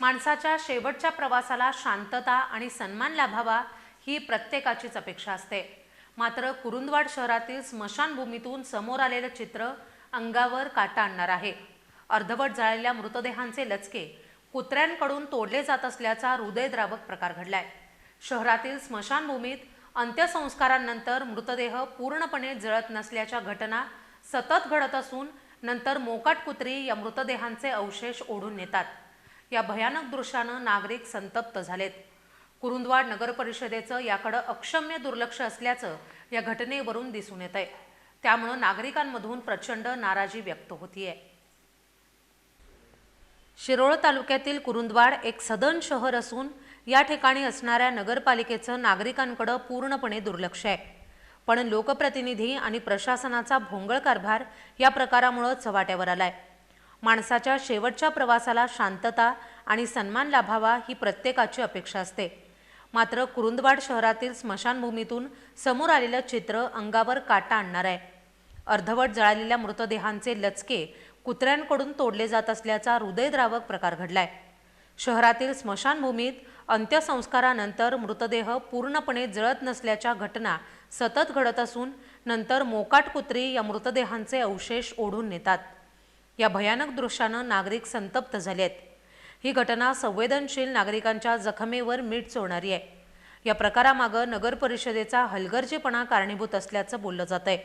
माणसाच्या शेवटच्या प्रवासाला शांतता आणि सन्मान लाभावा ही प्रत्येकाचीच अपेक्षा असते. मात्र कुरुंदवाड शहरातील स्मशानभूमीतून समोर आलेलं चित्र अंगावर काटा आणणार आहे. अर्धवट जळलेल्या मृतदेहांचे लचके कुत्र्यांकडून तोडले जात असल्याचा हृदयद्रावक प्रकार घडलाय. शहरातील स्मशानभूमीत अंत्यसंस्कारांनंतर मृतदेह पूर्णपणे जळत नसल्याच्या घटना सतत घडत असून नंतर मोकाट कुत्री या मृतदेहांचे अवशेष ओढून नेतात. या भयानक दृश्यानं नागरिक संतप्त झालेत. कुरुंदवाड नगर परिषदेचं याकडं अक्षम्य दुर्लक्ष असल्याचं या घटनेवरून दिसून येत आहे त्यामुळं नागरिकांमधून प्रचंड नाराजी व्यक्त होतीये. शिरोळ तालुक्यातील कुरुंदवाड एक सदन शहर असून या ठिकाणी असणाऱ्या नगरपालिकेचं नागरिकांकडं पूर्णपणे दुर्लक्ष आहे. पण लोकप्रतिनिधी आणि प्रशासनाचा भोंगळ कारभार या प्रकारामुळं चव्हाट्यावर आलाय. माणसाच्या शेवटच्या प्रवासाला शांतता आणि सन्मान लाभावा ही प्रत्येकाची अपेक्षा असते. मात्र कुरुंदवाड शहरातील स्मशानभूमीतून समोर आलेलं चित्र अंगावर काटा आणणार आहे. अर्धवट जळालेल्या मृतदेहांचे लचके कुत्र्यांकडून तोडले जात असल्याचा हृदयद्रावक प्रकार घडलाय. शहरातील स्मशानभूमीत अंत्यसंस्कारानंतर मृतदेह पूर्णपणे जळत नसल्याच्या घटना सतत घडत असून नंतर मोकाट कुत्री या मृतदेहांचे अवशेष ओढून नेतात. या भयानक दृश्यानं नागरिक संतप्त झाले आहेत ही घटना संवेदनशील नागरिकांच्या जखमेवर मीठ चोळणारी आहे. या प्रकारामागं नगर परिषदेचा हलगर्जीपणा कारणीभूत असल्याचं बोललं जात आहे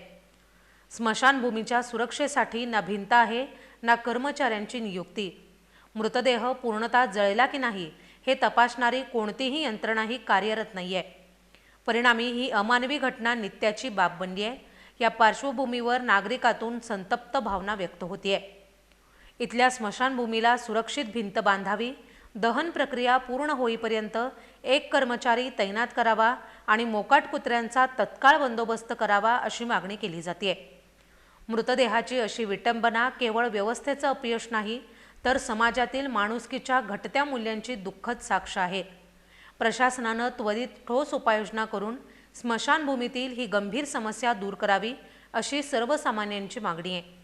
स्मशानभूमीच्या सुरक्षेसाठी ना भिंत आहे ना कर्मचाऱ्यांची नियुक्ती. मृतदेह पूर्णतः जळला की नाही हे तपासणारी कोणतीही यंत्रणाही कार्यरत नाही आहे परिणामी ही अमानवी घटना नित्याची बाब बनली आहे या पार्श्वभूमीवर नागरिकातून संतप्त भावना व्यक्त होतीये. इथल्या स्मशानभूमीला सुरक्षित भिंत बांधावी दहन प्रक्रिया पूर्ण होईपर्यंत एक कर्मचारी तैनात करावा आणि मोकाट कुत्र्यांचा तत्काळ बंदोबस्त करावा अशी मागणी केली जाते मृतदेहाची अशी विटंबना केवळ व्यवस्थेचं अपयश नाही तर समाजातील माणुसकीच्या घटत्या मूल्यांची दुःखद साक्ष आहे. प्रशासनानं त्वरित ठोस उपाययोजना करून स्मशानभूमीतील ही गंभीर समस्या दूर करावी अशी सर्वसामान्यांची मागणी आहे.